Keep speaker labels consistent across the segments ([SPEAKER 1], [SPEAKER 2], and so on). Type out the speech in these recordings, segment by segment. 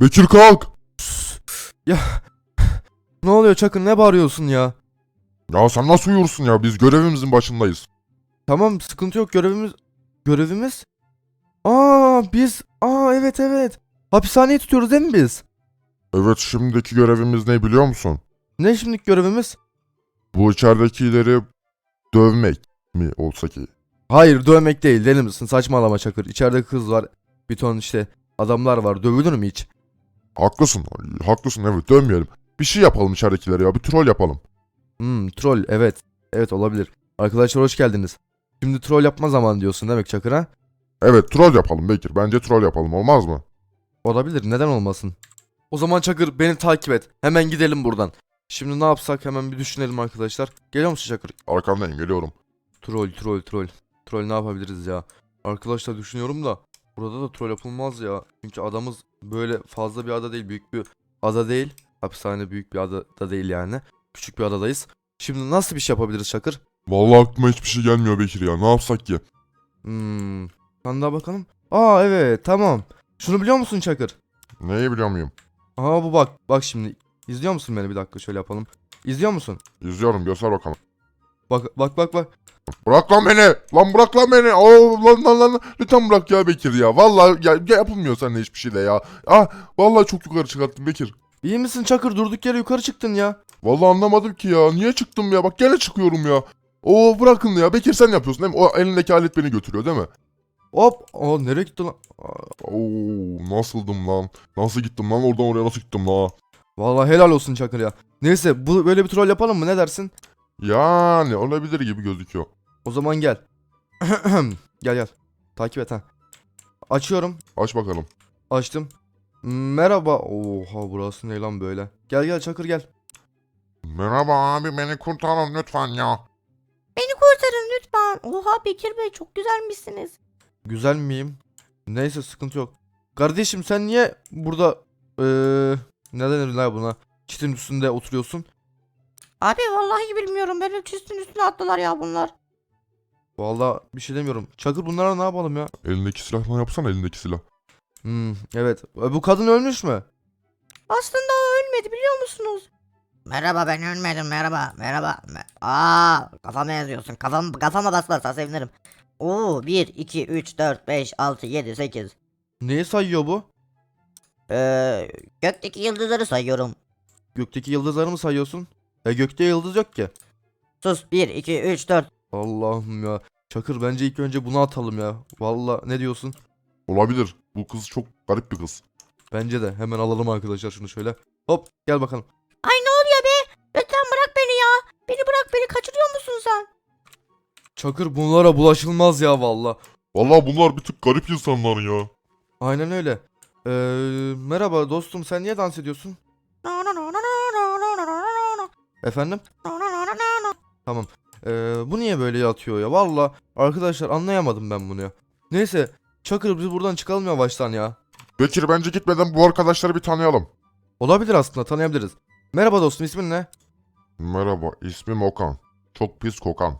[SPEAKER 1] Bekir kalk.
[SPEAKER 2] Ya ne oluyor Çakır ne bağırıyorsun ya?
[SPEAKER 1] Ya sen nasıl uyursun ya? Biz görevimizin başındayız.
[SPEAKER 2] Tamam sıkıntı yok görevimiz görevimiz. Aa biz aa evet evet. Hapishaneyi tutuyoruz değil mi biz?
[SPEAKER 1] Evet şimdiki görevimiz ne biliyor musun?
[SPEAKER 2] Ne şimdiki görevimiz?
[SPEAKER 1] Bu içeridekileri dövmek mi olsa ki?
[SPEAKER 2] Hayır dövmek değil deli misin saçmalama Çakır. İçeride kız var bir ton işte adamlar var dövülür mü hiç?
[SPEAKER 1] Haklısın. Haklısın evet dövmeyelim. Bir şey yapalım içeridekileri ya. Bir troll yapalım.
[SPEAKER 2] Hmm troll evet. Evet olabilir. Arkadaşlar hoş geldiniz. Şimdi troll yapma zamanı diyorsun demek Çakır ha?
[SPEAKER 1] Evet troll yapalım Bekir. Bence troll yapalım olmaz mı?
[SPEAKER 2] Olabilir neden olmasın? O zaman Çakır beni takip et. Hemen gidelim buradan. Şimdi ne yapsak hemen bir düşünelim arkadaşlar. Geliyor musun Çakır?
[SPEAKER 1] Arkandayım geliyorum.
[SPEAKER 2] Troll troll troll. Troll ne yapabiliriz ya? Arkadaşlar düşünüyorum da burada da troll yapılmaz ya. Çünkü adamız böyle fazla bir ada değil, büyük bir ada değil. Hapishane büyük bir ada da değil yani. Küçük bir adadayız. Şimdi nasıl bir şey yapabiliriz Çakır?
[SPEAKER 1] Vallahi aklıma hiçbir şey gelmiyor Bekir ya. Ne yapsak ki?
[SPEAKER 2] Hmm. Ben daha bakalım. Aa evet tamam. Şunu biliyor musun Çakır?
[SPEAKER 1] Neyi biliyor muyum?
[SPEAKER 2] Aa bu bak. Bak şimdi. İzliyor musun beni bir dakika şöyle yapalım. İzliyor musun?
[SPEAKER 1] İzliyorum göster bakalım.
[SPEAKER 2] Bak bak bak bak.
[SPEAKER 1] Bırak lan beni. Lan bırak lan beni. Oo, lan lan lan. Lütfen bırak ya Bekir ya. Vallahi ya, ya yapılmıyor seninle hiçbir şey de ya. Ah vallahi çok yukarı çıkarttın Bekir.
[SPEAKER 2] İyi misin Çakır? Durduk yere yukarı çıktın ya.
[SPEAKER 1] Vallahi anlamadım ki ya. Niye çıktım ya? Bak gene çıkıyorum ya. Oo bırakın ya. Bekir sen yapıyorsun değil mi? O elindeki alet beni götürüyor değil mi?
[SPEAKER 2] Hop. Aa nereye gitti lan?
[SPEAKER 1] Oo nasıldım lan? Nasıl gittim lan? Oradan oraya nasıl gittim la?
[SPEAKER 2] Vallahi helal olsun Çakır ya. Neyse bu böyle bir troll yapalım mı? Ne dersin?
[SPEAKER 1] Yani olabilir gibi gözüküyor.
[SPEAKER 2] O zaman gel. gel gel. Takip et ha. Açıyorum.
[SPEAKER 1] Aç bakalım.
[SPEAKER 2] Açtım. Merhaba. Oha burası ne lan böyle? Gel gel Çakır gel.
[SPEAKER 1] Merhaba abi beni kurtarın lütfen ya.
[SPEAKER 3] Beni kurtarın lütfen. Oha Bekir Bey çok güzelmişsiniz.
[SPEAKER 2] Güzel miyim? Neyse sıkıntı yok. Kardeşim sen niye burada eee ne denir lan buna? Çitin üstünde oturuyorsun.
[SPEAKER 3] Abi vallahi bilmiyorum. Benim çüstün üstüne attılar ya bunlar.
[SPEAKER 2] Vallahi bir şey demiyorum. Çakır bunlara ne yapalım ya?
[SPEAKER 1] Elindeki silahla yapsana elindeki silah.
[SPEAKER 2] Hmm, evet. E, bu kadın ölmüş mü?
[SPEAKER 3] Aslında o ölmedi biliyor musunuz? Merhaba ben ölmedim merhaba merhaba. Aa kafama yazıyorsun. Kafam, kafama basmazsa sevinirim. Oo 1, 2, 3, 4, 5, 6, 7, 8.
[SPEAKER 2] Neyi sayıyor bu?
[SPEAKER 3] Ee, gökteki yıldızları sayıyorum.
[SPEAKER 2] Gökteki yıldızları mı sayıyorsun? E gökte yıldız yok ki.
[SPEAKER 3] Sus 1, 2, 3, 4.
[SPEAKER 2] Allah'ım ya. Çakır bence ilk önce bunu atalım ya. Vallahi ne diyorsun?
[SPEAKER 1] Olabilir. Bu kız çok garip bir kız.
[SPEAKER 2] Bence de hemen alalım arkadaşlar şunu şöyle. Hop gel bakalım.
[SPEAKER 3] Ay ne oluyor be? Lütfen bırak beni ya. Beni bırak beni kaçırıyor musun sen?
[SPEAKER 2] Çakır bunlara bulaşılmaz ya valla.
[SPEAKER 1] Vallahi bunlar bir tık garip insanlar ya.
[SPEAKER 2] Aynen öyle. Ee, merhaba dostum sen niye dans ediyorsun? Efendim?
[SPEAKER 3] No.
[SPEAKER 2] Ee, bu niye böyle yatıyor ya? Valla arkadaşlar anlayamadım ben bunu ya. Neyse Çakır biz buradan çıkalım yavaştan ya.
[SPEAKER 1] Bekir bence gitmeden bu arkadaşları bir tanıyalım.
[SPEAKER 2] Olabilir aslında tanıyabiliriz. Merhaba dostum ismin ne?
[SPEAKER 1] Merhaba ismim Okan. Çok pis kokan.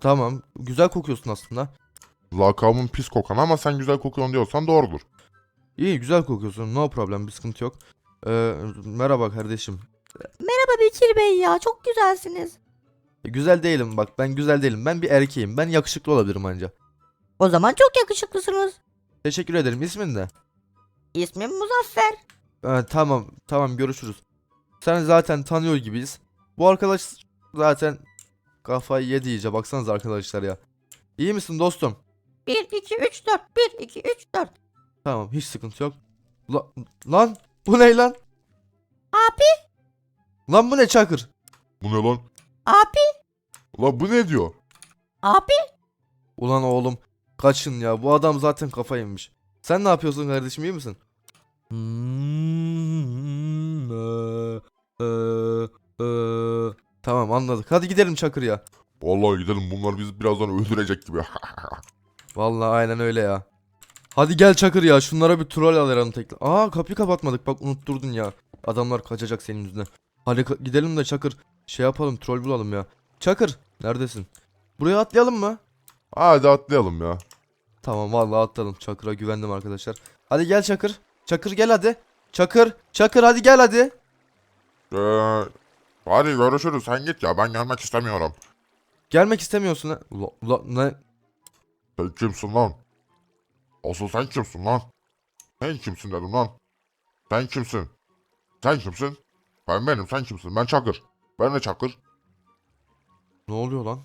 [SPEAKER 2] Tamam güzel kokuyorsun aslında.
[SPEAKER 1] Lakabım pis kokan ama sen güzel kokuyorsun diyorsan doğrudur.
[SPEAKER 2] İyi güzel kokuyorsun no problem bir sıkıntı yok. Ee, merhaba kardeşim.
[SPEAKER 3] Merhaba Bekir Bey ya çok güzelsiniz.
[SPEAKER 2] E, Güzel değilim bak ben güzel değilim ben bir erkeğim ben yakışıklı olabilirim anca.
[SPEAKER 3] O zaman çok yakışıklısınız.
[SPEAKER 2] Teşekkür ederim ismin ne?
[SPEAKER 3] İsmim Muzaffer.
[SPEAKER 2] Ee, tamam tamam görüşürüz. Sen zaten tanıyor gibiyiz. Bu arkadaş zaten kafayı yedi iyice baksanıza arkadaşlar ya. İyi misin dostum?
[SPEAKER 3] 1, 2, 3, 4. 1, 2, 3, 4.
[SPEAKER 2] Tamam hiç sıkıntı yok. La- lan bu ne lan?
[SPEAKER 3] Abi,
[SPEAKER 2] Lan bu ne Çakır?
[SPEAKER 1] Bu ne lan?
[SPEAKER 3] abi,
[SPEAKER 1] La bu ne diyor?
[SPEAKER 3] abi.
[SPEAKER 2] Ulan oğlum kaçın ya bu adam zaten kafa yemiş. Sen ne yapıyorsun kardeşim iyi misin? Hmm. Tamam anladık. Hadi gidelim Çakır ya.
[SPEAKER 1] Vallahi gidelim bunlar bizi birazdan öldürecek gibi.
[SPEAKER 2] Vallahi aynen öyle ya. Hadi gel Çakır ya şunlara bir troll alalım tekrar. Aa kapıyı kapatmadık bak unutturdun ya. Adamlar kaçacak senin yüzünden. Hadi gidelim de Çakır şey yapalım troll bulalım ya. Çakır neredesin? Buraya atlayalım mı?
[SPEAKER 1] Hadi atlayalım ya.
[SPEAKER 2] Tamam vallahi atladım. Çakır'a güvendim arkadaşlar. Hadi gel Çakır. Çakır gel hadi. Çakır. Çakır hadi gel hadi.
[SPEAKER 1] Ee, hadi görüşürüz sen git ya ben gelmek istemiyorum.
[SPEAKER 2] Gelmek istemiyorsun ha. Ula, ula, ne?
[SPEAKER 1] Sen kimsin lan? Asıl sen kimsin lan? Sen kimsin dedim lan? Sen kimsin? Sen kimsin? Ben benim sen kimsin? Ben Çakır. Ben de Çakır.
[SPEAKER 2] Ne oluyor lan?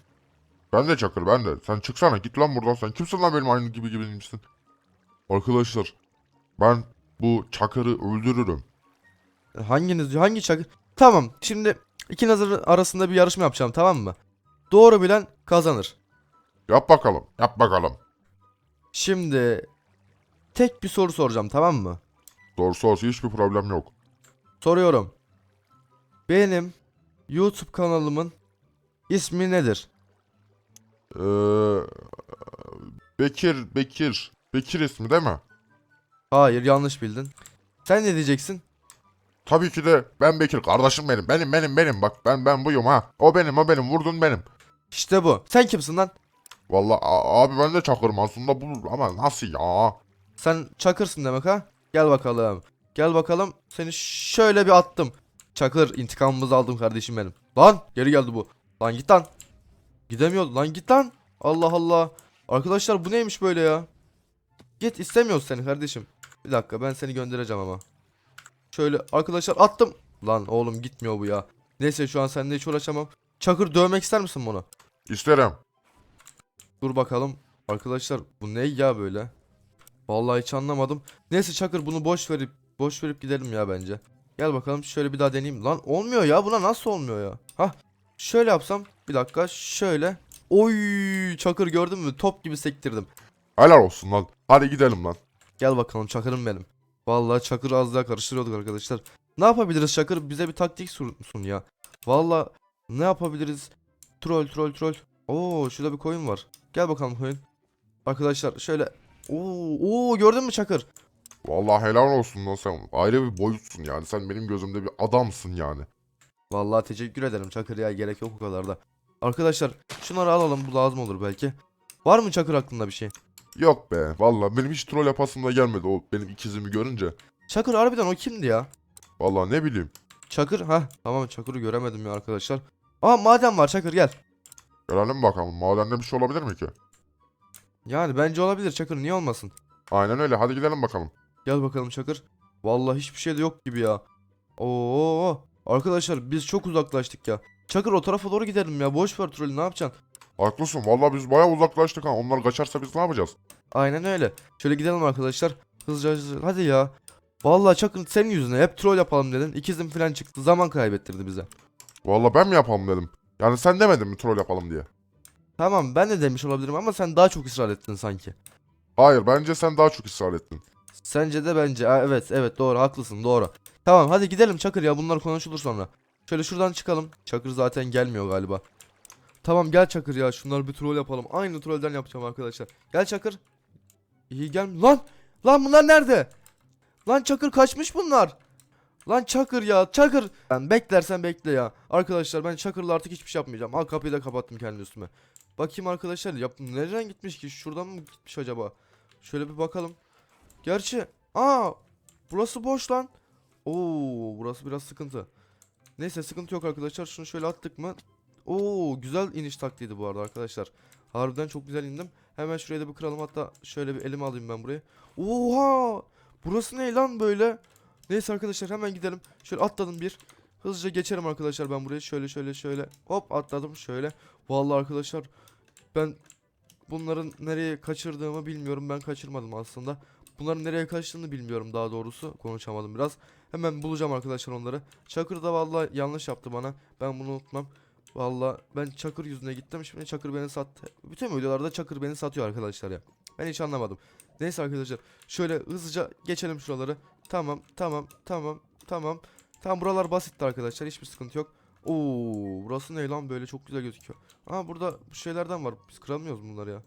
[SPEAKER 1] Ben de Çakır ben de. Sen çıksana git lan buradan sen. Kimsin lan benim aynı gibi gibi misin? Arkadaşlar ben bu Çakır'ı öldürürüm.
[SPEAKER 2] Hanginiz diyor? Hangi çakır? Tamam. Şimdi ikiniz arasında bir yarışma yapacağım tamam mı? Doğru bilen kazanır.
[SPEAKER 1] Yap bakalım. Yap bakalım.
[SPEAKER 2] Şimdi tek bir soru soracağım tamam mı?
[SPEAKER 1] Doğrusu olsa hiçbir problem yok.
[SPEAKER 2] Soruyorum. Benim YouTube kanalımın ismi nedir?
[SPEAKER 1] Ee, Bekir, Bekir. Bekir ismi değil mi?
[SPEAKER 2] Hayır yanlış bildin. Sen ne diyeceksin?
[SPEAKER 1] Tabii ki de ben Bekir. Kardeşim benim. Benim benim benim. Bak ben ben buyum ha. O benim o benim. Vurdun benim.
[SPEAKER 2] İşte bu. Sen kimsin lan?
[SPEAKER 1] Vallahi a- abi ben de Çakır'ım aslında bu ama nasıl ya?
[SPEAKER 2] Sen çakırsın demek ha? Gel bakalım. Gel bakalım. Seni şöyle bir attım. Çakır intikamımızı aldım kardeşim benim. Lan geri geldi bu. Lan git lan. Gidemiyor. Lan git lan. Allah Allah. Arkadaşlar bu neymiş böyle ya? Git istemiyoruz seni kardeşim. Bir dakika ben seni göndereceğim ama. Şöyle arkadaşlar attım. Lan oğlum gitmiyor bu ya. Neyse şu an seninle hiç uğraşamam. Çakır dövmek ister misin bunu?
[SPEAKER 1] İsterim.
[SPEAKER 2] Dur bakalım. Arkadaşlar bu ne ya böyle? Vallahi hiç anlamadım. Neyse Çakır bunu boş verip boş verip gidelim ya bence. Gel bakalım şöyle bir daha deneyeyim. Lan olmuyor ya buna nasıl olmuyor ya? Hah şöyle yapsam bir dakika şöyle. Oy Çakır gördün mü? Top gibi sektirdim.
[SPEAKER 1] Helal olsun lan. Hadi gidelim lan.
[SPEAKER 2] Gel bakalım Çakır'ım benim. Vallahi Çakır az daha karıştırıyorduk arkadaşlar. Ne yapabiliriz Çakır? Bize bir taktik sun sun ya. Vallahi ne yapabiliriz? Troll troll troll. Oo şurada bir koyun var. Gel bakalım koyun. Arkadaşlar şöyle. Oo, oo gördün mü Çakır?
[SPEAKER 1] Vallahi helal olsun lan sen. Ayrı bir boyutsun yani. Sen benim gözümde bir adamsın yani.
[SPEAKER 2] Vallahi teşekkür ederim Çakır ya gerek yok o kadar da. Arkadaşlar şunları alalım bu lazım olur belki. Var mı Çakır aklında bir şey?
[SPEAKER 1] Yok be. Vallahi benim hiç troll yapasım da gelmedi o benim ikizimi görünce.
[SPEAKER 2] Çakır harbiden o kimdi ya?
[SPEAKER 1] Vallahi ne bileyim.
[SPEAKER 2] Çakır ha tamam Çakır'ı göremedim ya arkadaşlar. Aa maden var Çakır gel.
[SPEAKER 1] Gelelim bakalım. Madende bir şey olabilir mi ki?
[SPEAKER 2] Yani bence olabilir Çakır niye olmasın?
[SPEAKER 1] Aynen öyle. Hadi gidelim bakalım.
[SPEAKER 2] Gel bakalım Çakır. Vallahi hiçbir şey de yok gibi ya. Oo arkadaşlar biz çok uzaklaştık ya. Çakır o tarafa doğru gidelim ya. Boş ver trolü ne yapacaksın?
[SPEAKER 1] Haklısın. Vallahi biz bayağı uzaklaştık ha. Onlar kaçarsa biz ne yapacağız?
[SPEAKER 2] Aynen öyle. Şöyle gidelim arkadaşlar. Hızlıca hızlıca. Hadi ya. Vallahi Çakır senin yüzüne hep troll yapalım dedin. İkizim falan çıktı. Zaman kaybettirdi bize.
[SPEAKER 1] Vallahi ben mi yapalım dedim. Yani sen demedin mi troll yapalım diye?
[SPEAKER 2] Tamam ben de demiş olabilirim ama sen daha çok ısrar ettin sanki.
[SPEAKER 1] Hayır bence sen daha çok ısrar ettin.
[SPEAKER 2] Sence de bence. Ha, evet evet doğru haklısın doğru. Tamam hadi gidelim Çakır ya bunlar konuşulur sonra. Şöyle şuradan çıkalım. Çakır zaten gelmiyor galiba. Tamam gel Çakır ya şunları bir troll yapalım. Aynı trollden yapacağım arkadaşlar. Gel Çakır. İyi gel. Lan! Lan bunlar nerede? Lan Çakır kaçmış bunlar. Lan Çakır ya Çakır. Ben beklersen bekle ya. Arkadaşlar ben Çakır'la artık hiçbir şey yapmayacağım. Al kapıyı da kapattım kendi üstüme. Bakayım arkadaşlar yap nereden gitmiş ki? Şuradan mı gitmiş acaba? Şöyle bir bakalım. Gerçi aa burası boş lan. Oo burası biraz sıkıntı. Neyse sıkıntı yok arkadaşlar. Şunu şöyle attık mı? Oo güzel iniş taktiğiydi bu arada arkadaşlar. Harbiden çok güzel indim. Hemen şuraya da bir kıralım hatta şöyle bir elime alayım ben burayı. Oha! Burası ne lan böyle? Neyse arkadaşlar hemen gidelim. Şöyle atladım bir. Hızlıca geçerim arkadaşlar ben buraya. Şöyle şöyle şöyle. Hop atladım şöyle. Vallahi arkadaşlar ben bunların nereye kaçırdığımı bilmiyorum. Ben kaçırmadım aslında. Bunların nereye kaçtığını bilmiyorum daha doğrusu. Konuşamadım biraz. Hemen bulacağım arkadaşlar onları. Çakır da vallahi yanlış yaptı bana. Ben bunu unutmam. Vallahi ben Çakır yüzüne gittim. Şimdi Çakır beni sattı. Bütün videolarda Çakır beni satıyor arkadaşlar ya. Ben hiç anlamadım. Neyse arkadaşlar. Şöyle hızlıca geçelim şuraları. Tamam, tamam, tamam, tamam. Tamam buralar basitti arkadaşlar. Hiçbir sıkıntı yok. Oo, burası ne lan böyle çok güzel gözüküyor. Aa burada bu şeylerden var. Biz kıramıyoruz bunları ya.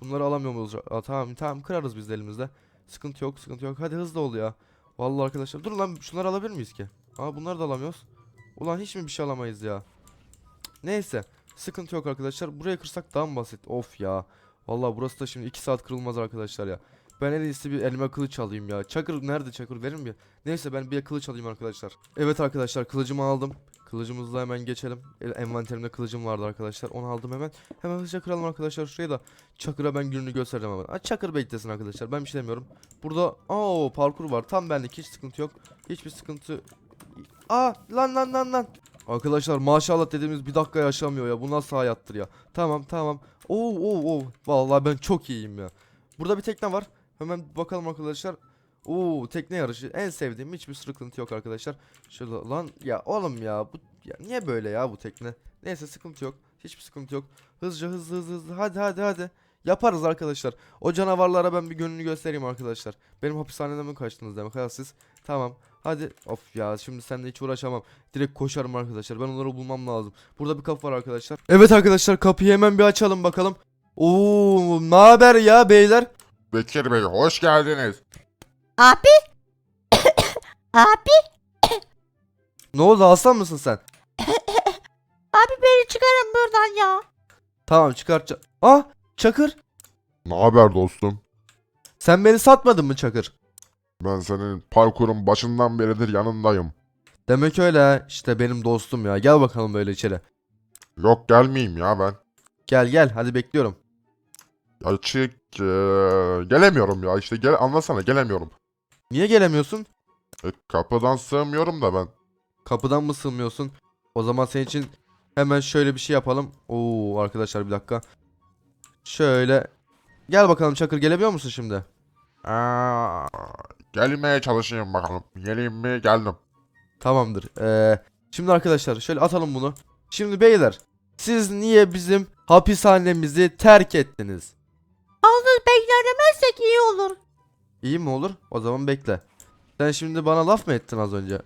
[SPEAKER 2] Bunları alamıyor muyuz? Aa, tamam tamam kırarız biz de elimizde. Sıkıntı yok sıkıntı yok. Hadi hızlı ol ya. Vallahi arkadaşlar. Dur lan şunları alabilir miyiz ki? Aa bunları da alamıyoruz. Ulan hiç mi bir şey alamayız ya? Neyse. Sıkıntı yok arkadaşlar. Buraya kırsak daha mı basit? Of ya. Vallahi burası da şimdi 2 saat kırılmaz arkadaşlar ya. Ben en iyisi bir elime kılıç alayım ya. Çakır nerede Çakır verir mi? Neyse ben bir kılıç alayım arkadaşlar. Evet arkadaşlar kılıcımı aldım. Kılıcımızla hemen geçelim. E, Envanterimde kılıcım vardı arkadaşlar. Onu aldım hemen. Hemen hızlıca kıralım arkadaşlar şurayı da. Çakır'a ben gününü göstereceğim hemen. Aa, Çakır beklesin arkadaşlar. Ben bir şey demiyorum. Burada aa parkur var. Tam benlik hiç sıkıntı yok. Hiçbir sıkıntı. Aa lan lan lan lan. Arkadaşlar maşallah dediğimiz bir dakika yaşamıyor ya. Bu nasıl hayattır ya. Tamam tamam. Oo oo oo. Vallahi ben çok iyiyim ya. Burada bir tekne var. Hemen bakalım arkadaşlar. Oo tekne yarışı en sevdiğim hiçbir sıkıntı yok arkadaşlar. Şöyle lan ya oğlum ya bu ya niye böyle ya bu tekne? Neyse sıkıntı yok. Hiçbir sıkıntı yok. Hızlıca hızlı hızlı hızlı hadi hadi hadi. Yaparız arkadaşlar. O canavarlara ben bir gönlünü göstereyim arkadaşlar. Benim hapishaneden mi kaçtınız demek ha siz? Tamam. Hadi. Of ya şimdi seninle hiç uğraşamam. Direkt koşarım arkadaşlar. Ben onları bulmam lazım. Burada bir kapı var arkadaşlar. Evet arkadaşlar kapıyı hemen bir açalım bakalım. Oo, ne haber ya beyler?
[SPEAKER 1] Bekir Bey hoş geldiniz.
[SPEAKER 3] Abi. abi.
[SPEAKER 2] Ne oldu aslan mısın sen?
[SPEAKER 3] Abi beni çıkarın buradan ya.
[SPEAKER 2] Tamam çıkartacağım. Ah Çakır.
[SPEAKER 1] Ne haber dostum?
[SPEAKER 2] Sen beni satmadın mı Çakır?
[SPEAKER 1] Ben senin parkurun başından beridir yanındayım.
[SPEAKER 2] Demek öyle ha. İşte benim dostum ya. Gel bakalım böyle içeri.
[SPEAKER 1] Yok gelmeyeyim ya ben.
[SPEAKER 2] Gel gel hadi bekliyorum.
[SPEAKER 1] Ya çık eee, gelemiyorum ya işte gel anlasana gelemiyorum.
[SPEAKER 2] Niye gelemiyorsun?
[SPEAKER 1] E, kapıdan sığmıyorum da ben.
[SPEAKER 2] Kapıdan mı sığmıyorsun? O zaman senin için hemen şöyle bir şey yapalım. Oo arkadaşlar bir dakika. Şöyle. Gel bakalım Çakır gelebiliyor musun şimdi?
[SPEAKER 1] Aa, gelmeye çalışayım bakalım. Geleyim mi? Geldim.
[SPEAKER 2] Tamamdır. Ee, şimdi arkadaşlar şöyle atalım bunu. Şimdi beyler siz niye bizim hapishanemizi terk ettiniz?
[SPEAKER 3] Yalnız beklemezsek iyi olur.
[SPEAKER 2] İyi mi olur? O zaman bekle. Sen şimdi bana laf mı ettin az önce?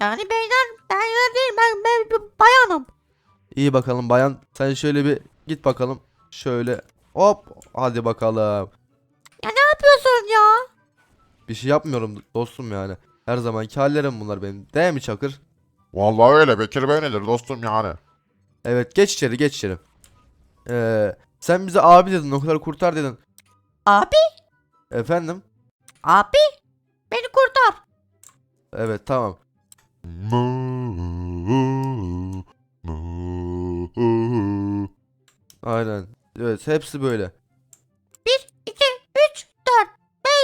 [SPEAKER 3] Yani beyler ben yer değil ben, ben bir bayanım.
[SPEAKER 2] İyi bakalım bayan. Sen şöyle bir git bakalım. Şöyle hop hadi bakalım.
[SPEAKER 3] Ya ne yapıyorsun ya?
[SPEAKER 2] Bir şey yapmıyorum dostum yani. Her zamanki hallerim bunlar benim. Değil mi Çakır?
[SPEAKER 1] Vallahi öyle Bekir Bey nedir dostum yani.
[SPEAKER 2] Evet geç içeri geç içeri. Ee, sen bize abi dedin o kadar kurtar dedin.
[SPEAKER 3] Abi.
[SPEAKER 2] Efendim?
[SPEAKER 3] Abi. Beni kurtar.
[SPEAKER 2] Evet tamam. Aynen. Evet hepsi böyle.
[SPEAKER 3] 1, 2, 3, 4,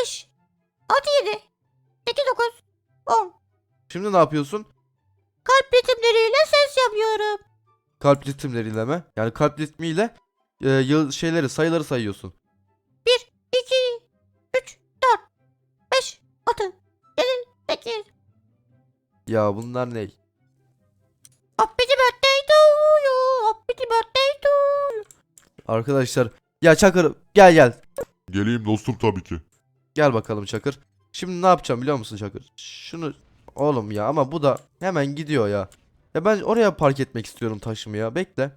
[SPEAKER 3] 5, 6, 7, 8, 9, 10.
[SPEAKER 2] Şimdi ne yapıyorsun?
[SPEAKER 3] Kalp ritimleriyle ses yapıyorum.
[SPEAKER 2] Kalp ritimleriyle mi? Yani kalp ritmiyle e, yıl şeyleri sayıları sayıyorsun.
[SPEAKER 3] 7, 8.
[SPEAKER 2] Ya bunlar ne?
[SPEAKER 3] Happy birthday to you. Happy birthday to.
[SPEAKER 2] Arkadaşlar ya Çakır gel gel.
[SPEAKER 1] Geleyim dostum tabii ki.
[SPEAKER 2] Gel bakalım Çakır. Şimdi ne yapacağım biliyor musun Çakır? Şunu oğlum ya ama bu da hemen gidiyor ya. Ya ben oraya park etmek istiyorum taşımı ya. Bekle.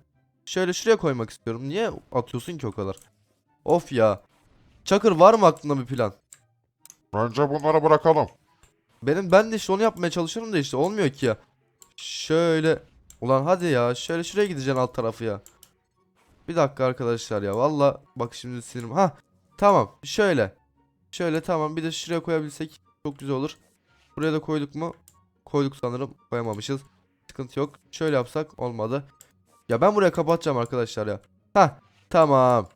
[SPEAKER 2] Şöyle şuraya koymak istiyorum. Niye atıyorsun ki o kadar? Of ya. Çakır var mı aklında bir plan?
[SPEAKER 1] Bence bunları bırakalım.
[SPEAKER 2] Benim ben de işte onu yapmaya çalışıyorum da işte olmuyor ki ya. Şöyle ulan hadi ya şöyle şuraya gideceksin alt tarafı ya. Bir dakika arkadaşlar ya valla bak şimdi sinirim. Ha tamam şöyle. Şöyle tamam bir de şuraya koyabilsek çok güzel olur. Buraya da koyduk mu? Koyduk sanırım koyamamışız. Sıkıntı yok. Şöyle yapsak olmadı. Ya ben buraya kapatacağım arkadaşlar ya. Ha tamam.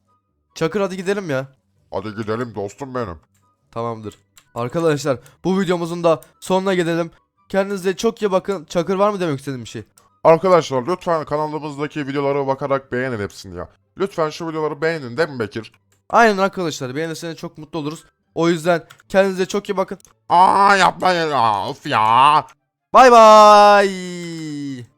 [SPEAKER 2] Çakır hadi gidelim ya.
[SPEAKER 1] Hadi gidelim dostum benim.
[SPEAKER 2] Tamamdır. Arkadaşlar bu videomuzun da sonuna gelelim. Kendinize çok iyi bakın. Çakır var mı demek istediğim bir şey?
[SPEAKER 1] Arkadaşlar lütfen kanalımızdaki videolara bakarak beğenin hepsini ya. Lütfen şu videoları beğenin değil mi Bekir?
[SPEAKER 2] Aynen arkadaşlar beğenirseniz çok mutlu oluruz. O yüzden kendinize çok iyi bakın.
[SPEAKER 1] Aa yapmayın ya. Of ya.
[SPEAKER 2] Bay bay.